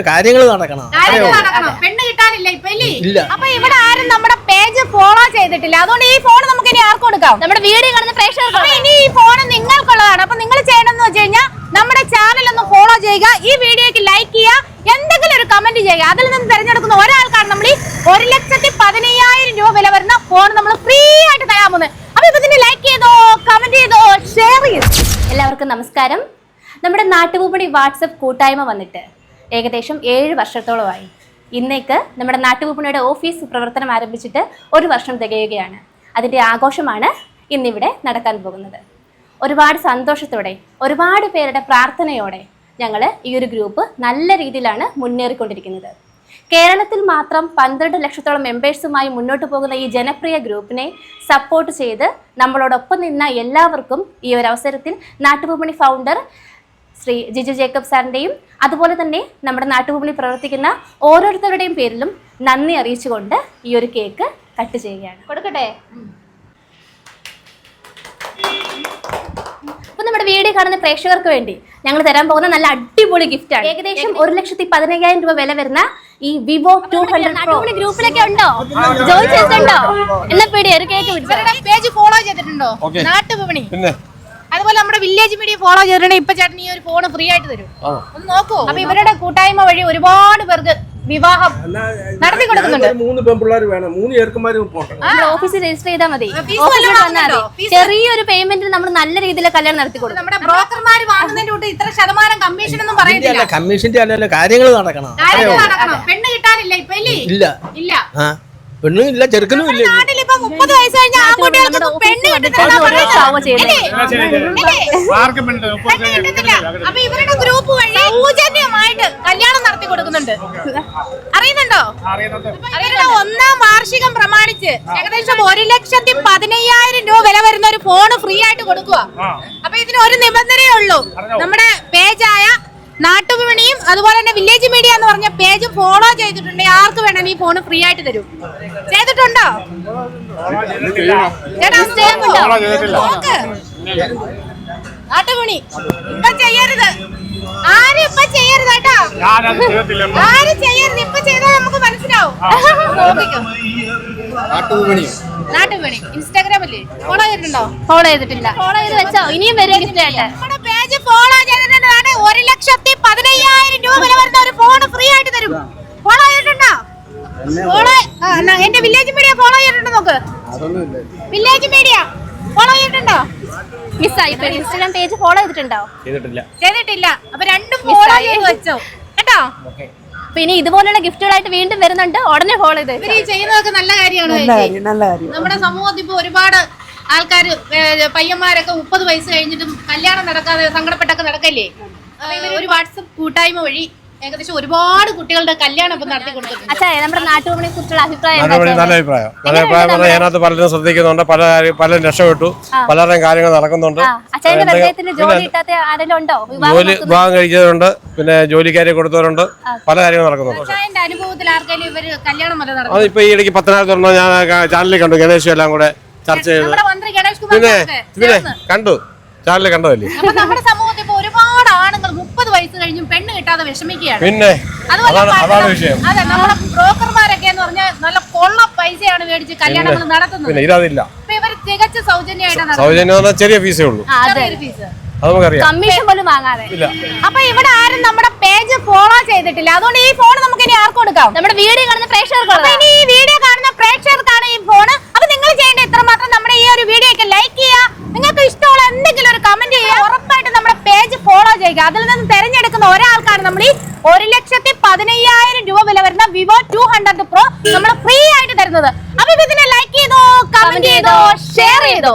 കാര്യങ്ങൾ നടക്കണം. പെണ്ണ് കിട്ടാനില്ല ഇപ്പൊ ഇല്ല? അപ്പൊ ഇവിടെ ആരും നമ്മുടെ പേജ് ഫോളോ ചെയ്തിട്ടില്ല. അതുകൊണ്ട് ഈ ഫോൺ നമുക്ക് ഇനി ആർക്കും കൊടുക്കാം നമ്മുടെ വീഡിയോ കാണുന്ന പ്രേക്ഷകർക്ക് ഇനി ഈ ഫോൺ നിങ്ങൾക്കുള്ളതാണ്. അപ്പൊ നിങ്ങൾ ചെയ്യണമെന്ന് വെച്ച് കഴിഞ്ഞാൽ നമ്മുടെ ചാനൽ ഒന്ന് ഫോളോ ചെയ്യുക. ഈ വീഡിയോക്ക് ലൈക്ക് ചെയ്യുക. എന്തെങ്കിലും ഒരു കമന്റ് ചെയ്യുക. അതിൽ നിന്ന് തിരഞ്ഞെടുക്കുന്ന ഒരാൾക്കാണ് നമ്മൾ ഈ ഒരു ലക്ഷത്തി പതിനയ്യായിരം രൂപ വില വരുന്ന ഫോൺ നമ്മൾ ഫ്രീ ആയിട്ട് തരാൻ പോകുന്നത്. അപ്പൊ ഇപ്പൊ ഇതിന് ലൈക്ക് ചെയ്തോ കമന്റ് ചെയ്തോ ഷെയർ ചെയ്തോ എല്ലാവർക്കും നമസ്കാരം. നമ്മുടെ നാട്ടുകൂപ്പടി വാട്സപ്പ് കൂട്ടായ്മ വന്നിട്ട് ഏകദേശം ഏഴ് വർഷത്തോളമായി. ഇന്നേക്ക് നമ്മുടെ നാട്ടുകൂപ്പണിയുടെ ഓഫീസ് പ്രവർത്തനം ആരംഭിച്ചിട്ട് ഒരു വർഷം തികയുകയാണ്. അതിന്റെ ആഘോഷമാണ് ഇന്നിവിടെ നടക്കാൻ പോകുന്നത്. ഒരുപാട് സന്തോഷത്തോടെ ഒരുപാട് പേരുടെ പ്രാർത്ഥനയോടെ ഞങ്ങൾ ഈ ഒരു ഗ്രൂപ്പ് നല്ല രീതിയിലാണ് മുന്നേറിക്കൊണ്ടിരിക്കുന്നത്. കേരളത്തിൽ മാത്രം പന്ത്രണ്ട് ലക്ഷത്തോളം മെമ്പേഴ്സുമായി മുന്നോട്ട് പോകുന്ന ഈ ജനപ്രിയ ഗ്രൂപ്പിനെ സപ്പോർട്ട് ചെയ്ത് നമ്മളോടൊപ്പം നിന്ന എല്ലാവർക്കും ഈ ഒരു അവസരത്തിൽ നാട്ടുപൂമണി ഫൗണ്ടർ ശ്രീ ജിജു ജേക്കബ് സാറിന്റെയും അതുപോലെ തന്നെ നമ്മുടെ നാട്ടുഭൂമിയിൽ പ്രവർത്തിക്കുന്ന ഓരോരുത്തരുടെയും പേരിലും നന്ദി അറിയിച്ചുകൊണ്ട് ഈ ഒരു കേക്ക് കട്ട് ചെയ്യുകയാണ്. കൊടുക്കട്ടെ? അപ്പൊ നമ്മുടെ വീഡിയോ കാണുന്ന പ്രേക്ഷകർക്ക് വേണ്ടി ഞങ്ങൾ തരാൻ പോകുന്ന നല്ല അടിപൊളി ഗിഫ്റ്റ് ആണ്. ഏകദേശം ഒരു ലക്ഷത്തി പതിനയ്യായിരം രൂപ വില വരുന്ന ഈ വിവോ ടു ഹൺഡ്രഡ് ഗ്രൂപ്പിലൊക്കെ ഉണ്ടോ? ജോയിൻ ചെയ്തിട്ടുണ്ടോ? എന്നാ പേടി ഒരു കേക്ക് പേജ് ഫോളോ ചെയ്തിട്ടുണ്ടോ? Okay. അതുപോലെ നമ്മുടെ വില്ലേജ് മീഡിയ ഫോളോ ചെയ്തിട്ടുണ്ടെങ്കിൽ ഇപ്പൊ ചേട്ടൻ ഈ ഒരു ഫോൺ ഫ്രീ ആയിട്ട് തരും. ഒന്ന് നോക്കൂ. അപ്പൊ ഇവരുടെ കൂട്ടായ്മ വഴി ഒരുപാട് പേർക്ക് വിവാഹം നടത്തി കൊടുക്കുന്നുണ്ട്. മൂന്ന് പെൺപിള്ളേർ വേണം. മൂന്ന് ചെറുക്കന്മാരും ഓഫീസിൽ രജിസ്റ്റർ ചെയ്താൽ മതി. ഓഫീസിൽ വന്നാൽ മതി ചെറിയൊരു പേയ്മെന്റ് നമ്മൾ നല്ല രീതിയിൽ കല്യാണം നടത്തി കൊടുക്കും. നമ്മുടെ ബ്രോക്കർമാർ വാങ്ങുന്നതിന്റെ കൂട്ട് ഇത്ര ശതമാനം കമ്മീഷൻ ഒന്നും പറയുന്നില്ല. കമ്മീഷന്റെ അല്ലല്ലോ കാര്യങ്ങൾ നടക്കണം. പെണ്ണ് കിട്ടാനില്ല ഇപ്പൊ ഇല്ല? ഇല്ല. പെണ്ണും ഇല്ല ചെറുക്കനും ഇല്ല മുപ്പത് വയസ്സ് കഴിഞ്ഞ ആൺകുട്ടികൾക്ക് പെണ്ണ് കിട്ടുന്നില്ല ഫോളോ ചെയ്യുന്നത് പെണ്ണ് കിട്ടുന്നില്ല അപ്പൊ ഇവരുടെ ഗ്രൂപ്പ് വഴി സൗജന്യമായിട്ട് കല്യാണം നടത്തി കൊടുക്കുന്നുണ്ട്. അറിയുന്നുണ്ടോ? ഇവരുടെ ഒന്നാം വാർഷികം പ്രമാണിച്ച് ഏകദേശം ഒരു ലക്ഷത്തി പതിനയ്യായിരം രൂപ വില വരുന്ന ഒരു ഫോൺ ഫ്രീ ആയിട്ട് കൊടുക്കുക അപ്പൊ ഇതിന് ഒരു നിബന്ധനയേ ഉള്ളൂ. നമ്മുടെ പേജായ നാട്ടുവിപണിയും അതുപോലെ തന്നെ വില്ലേജ് മീഡിയ എന്ന് പറഞ്ഞ പേജ് ഫോളോ ചെയ്തിട്ടുണ്ടെങ്കിൽ ആർക്ക് വേണമെങ്കിൽ ഈ ഫോൺ ഫ്രീ ആയിട്ട് തരും. ചെയ്തിട്ടുണ്ടോ? ചേട്ടാ ചെയ്തിട്ടുണ്ടോ? നോക്ക്. നാട്ടുവിപണി ഇപ്പൊ ചെയ്യരുത്. ആരും ഇപ്പൊ ചെയ്യരുത് കേട്ടോ. ആരും ചെയ്യരുത്. ഇപ്പൊ ചെയ്താൽ നമുക്ക് മനസ്സിലാവും. നാട്ടുപണി ഇൻസ്റ്റാഗ്രാമില്ലേ ഫോളോ ചെയ്തിട്ടുണ്ടോ? ഫോളോ ചെയ്തിട്ടില്ല. ഫോളോ ചെയ്ത് വെച്ചോ. ഇനിയും വരും ഗിഫ്റ്റ് നമ്മുടെ പേജ് ഫോളോ ചെയ്തിട്ടുള്ളതാണ് ഒരു ലക്ഷത്തി പതിനയ്യായിരം രൂപ വില വരുന്ന ഒരു ഫോൺ ഫ്രീ ആയിട്ട് തരും. ഫോളോ ചെയ്തിട്ടുണ്ടോ? എന്റെ വില്ലേജ് മീഡിയ ഫോളോ ചെയ്തിട്ടുണ്ടോ നോക്ക്? വില്ലേജ് മീഡിയ ഫോളോ ചെയ്തിട്ടുണ്ടോ? മിസ്സായി ആയി ഇൻസ്റ്റാഗ്രാം പേജ് ഫോളോ ചെയ്തിട്ടുണ്ടോ? ചെയ്തിട്ടില്ല. ചെയ്തിട്ടില്ല. അപ്പൊ രണ്ടും ഫോളോ. ചെയ്ത് വെച്ചോ. കേട്ടോ? പിന്നെ ഇനി ഇതുപോലുള്ള ഗിഫ്റ്റുകളായിട്ട് വീണ്ടും വരുന്നുണ്ട്. ഉടനെ ഫോളോ ചെയ്ത് ചെയ്യുന്നതൊക്കെ നല്ല കാര്യമാണ് നമ്മുടെ സമൂഹത്തിൽ ഇപ്പൊ ഒരുപാട് ആൾക്കാർ പയ്യന്മാരൊക്കെ മുപ്പത് വയസ്സ് കഴിഞ്ഞിട്ടും കല്യാണം നടക്കാതെ സങ്കടപ്പെട്ടൊക്കെ നടക്കല്ലേ? ഒരു വാട്സപ്പ് കൂട്ടായ്മ വഴി ഏകദേശം ഒരുപാട് കുട്ടികളുടെ കല്യാണം ഇപ്പൊ നടത്തി അച്ഛാ നമ്മുടെ നാട്ടുകൂമണിയെ കുറിച്ചുള്ള അഭിപ്രായം എന്താ നടപടി നല്ല അഭിപ്രായം. നല്ല അഭിപ്രായം പറഞ്ഞാൽ അതിനകത്ത് പലരും ശ്രദ്ധിക്കുന്നുണ്ട് പല കാര്യം- പലരും രക്ഷപ്പെട്ടു പലരുടെയും കാര്യങ്ങൾ നടക്കുന്നുണ്ട്. ആ, അച്ഛന്റെ ഹൃദയത്തിന് ജോലി കിട്ടാത്ത ആരെങ്കിലും ഉണ്ടോ? വിവാഹം ജോലി വിവാഹം കഴിച്ചവരുണ്ട് പിന്നെ ജോലിക്കാരെ കൊടുത്തവരുണ്ട് പല കാര്യങ്ങളും നടക്കുന്നുണ്ട്. പക്ഷേ അനുഭവത്തിൽ ആർക്കെങ്കിലും ഇവർ കല്യാണം അത് ഇപ്പൊ ഈ ഇടയ്ക്ക് പത്തനാപുരത്തുള്ള ഞാൻ ചാനലിൽ കണ്ടു ഗണേഷ് എല്ലാം കൂടെ ചർച്ച ചെയ്തു. നമ്മുടെ മന്ത്രി ഗണേഷ് കുമാർ പിന്നെ പിന്നെ കണ്ടു ചാനലിൽ കണ്ടതല്ലേ? അപ്പൊ നമ്മുടെ സമൂഹത്തിൽ ഇപ്പൊ ഒരുപാട് ആണുങ്ങൾ മുപ്പത് വയസ്സ് കഴിഞ്ഞും പെണ്ണ് കിട്ടാതെ വിഷമിക്കുകയാണ്. പിന്നെ അതാണ് അതാണ് വിഷയം. അതെ നമ്മുടെ ബ്രോക്കർമാരൊക്കെ എന്ന് പറഞ്ഞാൽ നല്ല കൊള്ള പൈസയാണ് മേടിച്ച് കല്യാണങ്ങൾ നടത്തുന്നത്. പിന്നെ ഇതതില്ല. ഇപ്പോ ഇവർ തികച്ച സൗജന്യമായിട്ടാണ്. സൗജന്യം എന്ന് പറഞ്ഞാൽ ചെറിയ ഫീസേ ഉള്ളൂ. ആ, അതെ. ചെറിയൊരു ഫീസ് അത് നമുക്കറിയാം. കമ്മീഷൻ പോലും വാങ്ങാതെ. അപ്പൊ ഇവിടെ ആരും നമ്മുടെ പേജ് ഫോളോ ചെയ്തിട്ടില്ല. അതുകൊണ്ട് ഈ ഫോൺ നമുക്ക് ഇനി ആർക്കും കൊടുക്കാം നമ്മുടെ വീഡിയോ കാണുന്ന പ്രേക്ഷകർക്ക് പ്രേക്ഷകർക്ക് ഇനി ഈ വീഡിയോ കാണുന്ന പ്രേക്ഷകർക്കാണ് ഈ ഫോൺ അപ്പൊ നിങ്ങൾ ചെയ്യേണ്ട ഇത്ര മാത്രം നമ്മുടെ ഈ ഒരു വീഡിയോ ഒക്കെ ലൈക്ക് ചെയ്യുക നിങ്ങൾക്ക് ഇഷ്ടമുള്ള എന്തെങ്കിലും ഒരു കമന്റ് ചെയ്യുക ഉറപ്പായിട്ട് നമ്മുടെ പേജ് ഫോളോ ചെയ്യുക അതിൽ നിന്ന് തിരഞ്ഞെടുക്കുന്ന ഒരാൾക്കാണ് നമ്മൾ ഈ ഒരു ലക്ഷത്തി പതിനയ്യായിരം രൂപ വില വരുന്ന വിവോ ടു ഹൺഡ്രഡ് പ്രോ നമ്മൾ ഫ്രീ ആയിട്ട് തരുന്നത്. അപ്പൊ ഇതിനെ ലൈക്ക് ചെയ്തോ കമന്റ് ചെയ്തോ ഷെയർ ചെയ്തോ.